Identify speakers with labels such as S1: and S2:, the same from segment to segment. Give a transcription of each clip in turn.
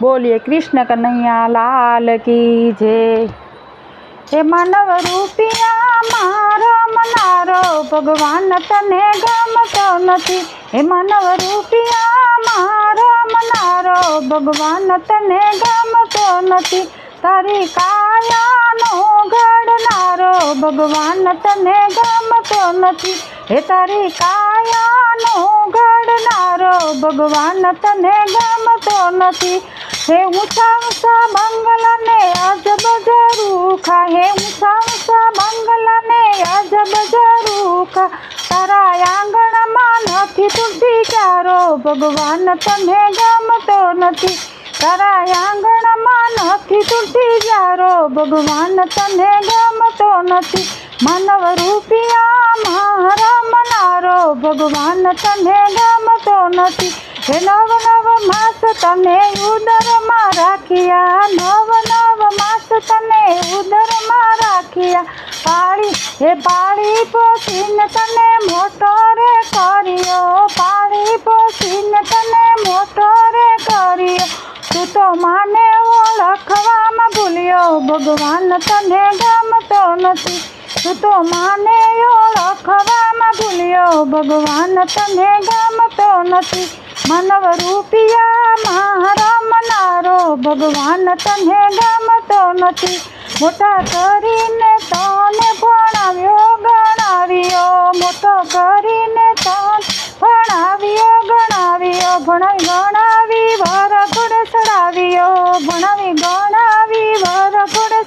S1: બોલીએ, કૃષ્ણ કનૈયા, લાલ કી જય. હે માનવ રૂપિયા મારો મનારો ભગવાન તને ગમતો નથી. હે માનવ રૂપિયા મારો મનારો ભગવાન તને ગમતો નથી. તારી કાયાનો ઘડનારો, ભગવાન તને ગમતો નથી. હે તારી કાયાનો ઘડનારો, ભગવાન તને ગમતો નથી. હે ઊંચા ઊંચા બંગલાને અજબ જરૂખા હે ઊંચા ઊંચા બંગલાને અજબ જરૂખા તારા આંગણમાં નથી તુલસી ક્યારો ભગવાન તને ગમતો નથી તારા આંગણમાં નથી તુલસી ક્યારો ભગવાન તને ગમતો નથી માનવ રૂપિયા મારા મનારો ભગવાન તને ગમતો નથી હે નવ નવ માસ તમે ઉદરમાં રાખ્યા. નવ નવ માસ તમે ઉદરમાં રાખ્યા. પાળી, હે પાળી પોસીને તને મોટો રે કર્યો. પાળી પોસીને તને મોટો રે કર્યો. તું તો માને ઓળખવામાં ભૂલ્યો. ભગવાન તને ગમતો નથી. તું તો માને ઓળખવામાં ભૂલ્યો. ભગવાન તને ગમતો નથી. માનવ રૂપિયા મારા મનારો ભગવાન તને ગમતો નથી. મોટા કરીને તને ભણાવ્યો, ગણાવ્યો. મોટો કરીને તને ભણાવ્યો, ગણાવ્યો. ભણાવી, ગણાવી, વર ઘોડે સડાવ્યો. ભણાવી, ગણાવી, વર ઘોડે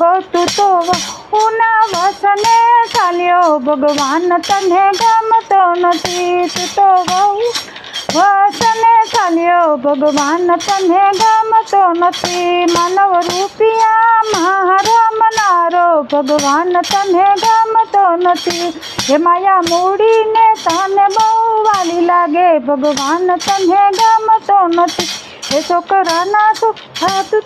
S1: હો તું ઉના વસને ચાલ્યો. ભગવાન તને ગમતો નથી. તું તો બહુ વસને ચાલ્યો ભગવાન તને ગમતો નથી. માનવ રૂપિયા મારો મનારો ભગવાન તને ગમતો નથી. હે માયા મૂડીને તને બહુ વાલી લાગે. ભગવાન તને ગમતો નથી. હે છોકરાના સુખ થતું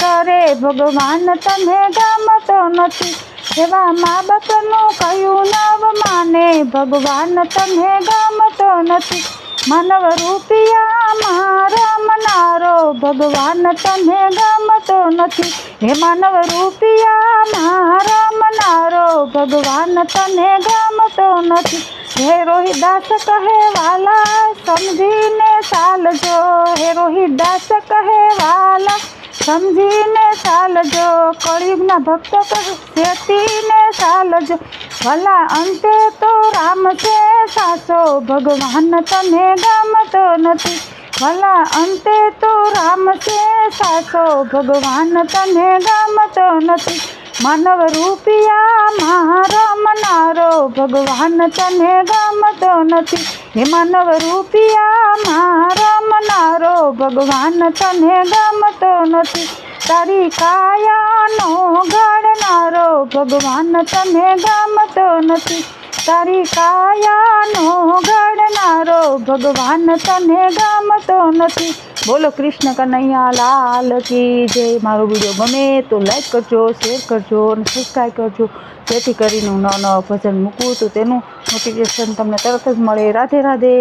S1: કરે. ભગવાન તને ગમતો નથી. એવા મા બાપનું કયું નવ માને? ભગવાન તને ગમતો નથી. માનવ રૂપિયા મારા મનારો ભગવાન તને ગમતો નથી. હે માનવ રૂપિયા મારા મનારો ભગવાન તને ગમતો નથી. હે રોહિદાસ કહે વાલા, સમજીને ચાલજો. હે રોહિદાસ કહે વાલા સમજીને ચાલજો, કળિયુગના ભક્તો સેતીને ચાલજો. ભલા અંતે તો રામ છે સાસો ભગવાન તને ગમતો નથી. ભલા અંતે તો રામ છે સાસો ભગવાન તને ગમતો નથી. માનવ રૂપિયા મારો મનારો ભગવાન તને ગમતો નથી. હે માનવ રૂપિયા મારો મનારો ભગવાન તને ગમતો નથી. તારી કાયાનો ગણનારો ભગવાન તને ગમતો નથી. તારી કાયાનો ગણનારો ભગવાન તને ગમતો નથી. બોલો કૃષ્ણ કનૈયા લાલ કી જય. મારો વીડિયો ગમે તો લાઈક કરજો શેર કરજો અને સબસ્ક્રાઈબ કરજો. જેથી કરીને હું નવા નવા ભજન મૂકું તો તેનું નોટિફિકેશન તમને તરત જ મળે. રાધે રાધે.